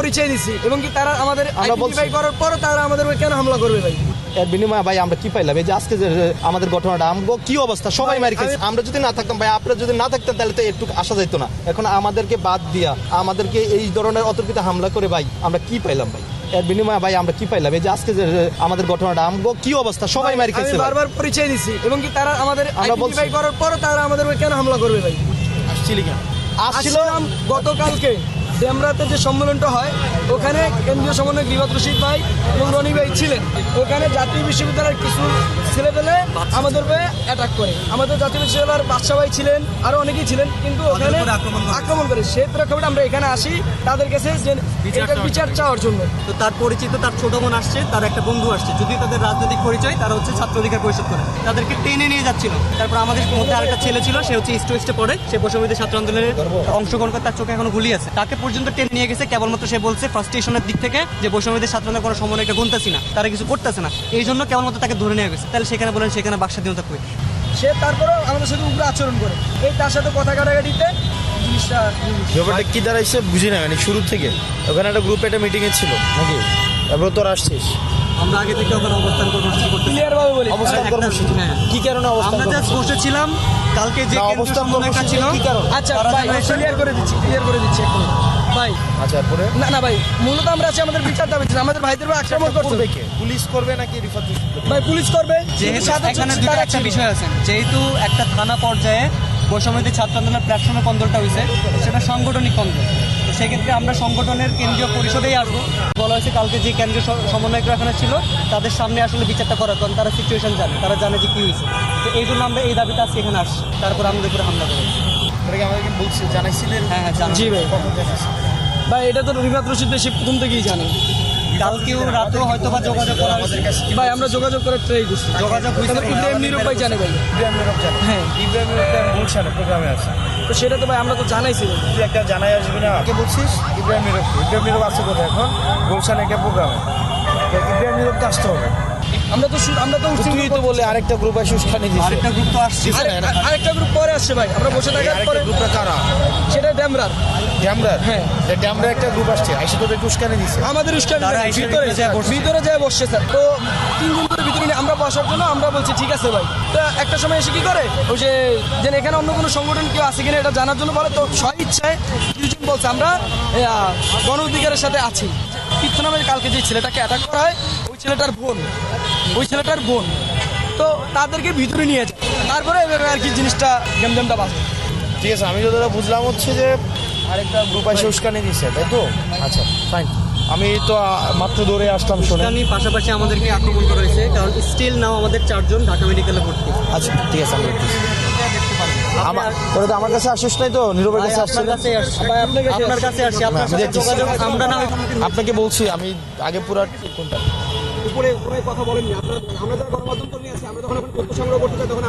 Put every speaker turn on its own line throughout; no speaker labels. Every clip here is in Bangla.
পরিচয় দিচ্ছি এবং কি তারা আমাদের আইডেন্টিফাই করার পরও তারা আমাদের উপর কেন হামলা করবে ভাই?
এর বিনিময়ে ভাই আমরা কি পাইলাম? এই যে আজকে যে আমাদের ঘটনাটা আমগো কি অবস্থা? সবাই মারি খেয়েছে। আমরা যদি না থাকতাম ভাই আপনারা যদি না থাকতেন তাহলে তো একটু আসা যেত না। এখন আমাদেরকে বাদ দিয়া আমাদেরকে এই ধরনের অতর্কিত হামলা করে ভাই আমরা কি পাইলাম ভাই? এর বিনিময়ে ভাই আমরা কি পাইলাম? এই যে আজকে যে আমাদের ঘটনাটা আমগো কি অবস্থা? সবাই মারি খেয়েছে
বারবার পরিচয় দিচ্ছি এবং কি তারা আমাদের আইডেন্টিফাই করার পরও তারা আমাদের উপর কেন হামলা করবে ভাই?
আসছিল
আসছিলাম গতকালকে। ডেমরাতে যে সম্মেলনটা হয় ওখানে কেন্দ্রীয় সমন্বয় রিবাদ রশিদ ভাই এবং রনি ভাই ছিলেন। ওখানে জাতীয় বিশ্ববিদ্যালয়ের কিছু ছেলেপেলে আমাদের উপরে অ্যাটাক করে। আমাদের জাতীয় বিশ্ববিদ্যালয়ের বাদশা ভাই ছিলেন আরও অনেকেই ছিলেন কিন্তু ওখানে
আক্রমণ করে।
সেই প্রেক্ষাপটে আমরা এখানে আসি তাদের কাছে যে
বিচার চাওয়ার
বিচার চাওয়ার জন্য।
তো তার পরিচিত তার ছোট বোন আসছে তার একটা বন্ধু আসছে। যদি তাদের রাজনৈতিক পরিচয় তারা হচ্ছে ছাত্র অধিকার পরিষদ করে। তাদেরকে টেনে নিয়ে যাচ্ছিল। তারপর আমাদের মধ্যে আরেকটা ছেলে ছিল সে হচ্ছে ইস্ট ওয়েস্টে পড়ে। সে বৈষম্যদের ছাত্র আন্দোলনের অংশগ্রহণ করে তার চোখে এখনও গুলি আছে। তাকে পর্যন্ত টেনে নিয়ে গেছে কেবলমাত্র সে বলছে ফ্রাস্ট্রেশনের দিক থেকে যে বৈষম্যদের ছাত্র আন্দোলনের কোনো সমন্বয়কে গুনতেছি না তারা কিছু করতেছে না। এই জন্য কেবলমাত্র তাকে ধরে নিয়ে গেছে। তাহলে সেখানে বলেন সেখানে বাকস্বাধীনতা কই?
সে তারপরেও আমাদের সাথে উগ্র আচরণ করে। এই তার সাথে কথা কাটাকাটিতে জিনিসটা
ব্যাপারটা কি দাঁড়াইছে বুঝি না মানে শুরু থেকে। ওখানে একটা গ্রুপে একটা মিটিং এ ছিল নাকি? তারপর তোর আসছিস।
আমরা আগে থেকে ওখানে অবস্থান কর্মসূচি করতেছি।
ক্লিয়ার ভাবে বলি।
অবস্থান কর্মসূচি।
হ্যাঁ।
কি কারণে অবস্থান
আমরা জাস্ট বসেছিলাম কালকে যে
অবস্থান কর্মসূচি
ছিল
আচ্ছা ক্লিয়ার করে দিচ্ছি ক্লিয়ার করে দিচ্ছি এখন। ভাই।
আচ্ছা তারপরে
না না ভাই মূলত আমরা আছি আমাদের বিচার দাবি। আমাদের ভাইদের উপর আক্রমণ করছে।
করবে পুলিশ করবে নাকি রিফাত
ভাই পুলিশ করবে।
যেহেতু এখানে দুটো একটা বিষয় আছে। যেহেতু একটা থানা পর্যায়ে বৈষম্যদের ছাত্র আন্দোলনের প্ল্যাটফর্মে কন্দলটা হয়েছে সেটা সাংগঠনিক কন্দল। তো সেক্ষেত্রে আমরা সংগঠনের কেন্দ্রীয় পরিষদেই আসব। বলা হয়েছে কালকে যে কেন্দ্রীয় সমন্বয়করা এখানে ছিল তাদের সামনে আসলে বিচারটা করার কারণ তারা সিচুয়েশন জানে তারা জানে যে কী হয়েছে তো এই জন্য আমরা এই দাবিটা আজকে এখানে আসছি। তারপর আমাদের উপরে হামলা করে
এটা কি আমাদেরকে বলছি জানাইছিলেন?
হ্যাঁ হ্যাঁ
জি ভাই। ভাই এটা তো রবিনাথ রশিদ বেশি প্রথম থেকেই জানে
কালকেও রাতেও হয়তো বা যোগাযোগ করা হয়েছে।
কাছে
ভাই আমরা যোগাযোগ করে ট্রাই করছি।
যোগাযোগ হয়েছে
ইব্রাহিম নিরূপ ভাই জানে ভাই।
ইব্রাহিম নীরব জানে।
হ্যাঁ।
ইব্রাহিম নীরব গুলশানে প্রোগ্রামে আছে।
তো সেটা তো ভাই আমরা তো জানাইছি
তুই একটা জানাই আসবি না? কে বলছিস? ইব্রাহিম নীরব। ইব্রাহিম নীরব আছে কোথায় এখন? গুলশানে একটা প্রোগ্রামে। ইব্রাহিম নীরব তো আসতে হবে।
আমরা তো আমরা তো
তুই তো বলে আরেকটা গ্রুপ আসে উস্কানি দিছে।
আরেকটা গ্রুপ তো আসছে।
আরেকটা গ্রুপ পরে আসছে ভাই আমরা বসে থাকার
আরেকটা
পরে।
গ্রুপটা কারা?
সেটা ড্যামরার।
ড্যামরার?
হ্যাঁ।
যে ড্যামরার একটা গ্রুপ আসছে আইসে তোদের উস্কানি দিছে।
আমাদের উস্কানি
তারা
ভিতরে
ভিতরে যায় বসছে।
ভিতরে যায় বসছে স্যার। তো তিনজন করে ভিতরে আমরা বসার জন্য আমরা বলছি ঠিক আছে ভাই। তো একটা সময় এসে কি করে? ওই যে যে এখানে অন্য কোনো সংগঠন কেউ আছে কিনা এটা জানার জন্য বলে। তো স্ব ইচ্ছায় কিছুজন বলছে আমরা গণ অধিকারের সাথে আছি। পিছু নামে কালকে যে ছেলেটাকে অ্যাটাক করা হয় ছেলেটার বোন। ওই ছেলেটার বোন। তো তাদেরকে ভিতরে নিয়ে যায় তারপরে এভাবে আর কি জিনিসটা গেমজামটা বাজে
ঠিক আছে আমি যতটা বুঝলাম হচ্ছে যে আরেকটা গ্রুপ আসে উস্কানি দিছে তাই তো? আচ্ছা ফাইন আমি তো মাত্র দৌড়ে আসলাম শুনে।
আমি পাশাপাশি আমাদেরকে আক্রমণ করা হয়েছে কারণ স্টিল নাও আমাদের চারজন ঢাকা মেডিকেলে ভর্তি।
আচ্ছা ঠিক আছে আমি আমার তো আমার কাছে আসিস নাই তো? নীরবের কাছে
আপনার কাছে আসছি আপনার কাছে আসছি আপনার সাথে যোগাযোগ আমরা না
আপনাকে বলছি আমি আগে পুরো কোনটা?
উপরে কথা বলেননি। আপনারা আমরা যারা গণমাধ্যম কর্মী আছি, আমরা যখন এখন তথ্য সংগ্রহ করতে চাই তখন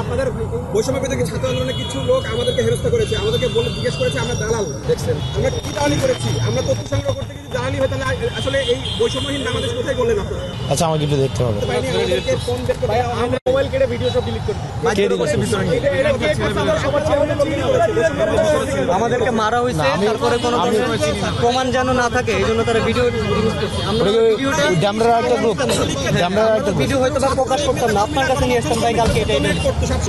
বৈষম্য বিরোধী ছাত্র আন্দোলনের কিছু লোক আমাদেরকে হেরস্ত করেছে আমাদেরকে বলে জিজ্ঞেস করেছে আমরা দালাল। দেখছেন আমরা কি দালালি করেছি? আমরা তথ্য সংগ্রহ করতে গিয়ে দালালি হয় তাহলে আসলে এই বৈষম্যহীন বাংলাদেশ কোথায় করলেন আপনারা
আচ্ছা আমাকে একটু দেখতে হবে।
আমরা মোবাইল কেটে ভিডিও সব ডিলিট করছি।
আমাদেরকে মারা হয়েছে তারপরে কোনো প্রমাণ যেন না থাকে এই জন্য তারা ভিডিও আমরা
একটা গ্রুপ একটা
ভিডিও হয়তো বা প্রকাশ করতাম না। আপনার কাছে নিয়ে আসতাম ভাই কালকে এটা।
করতো সব।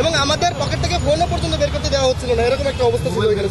এবং আমাদের পকেট থেকে ফোনও পর্যন্ত বের করতে দেওয়া হচ্ছিল না এরকম একটা অবস্থা ছিল এখানে।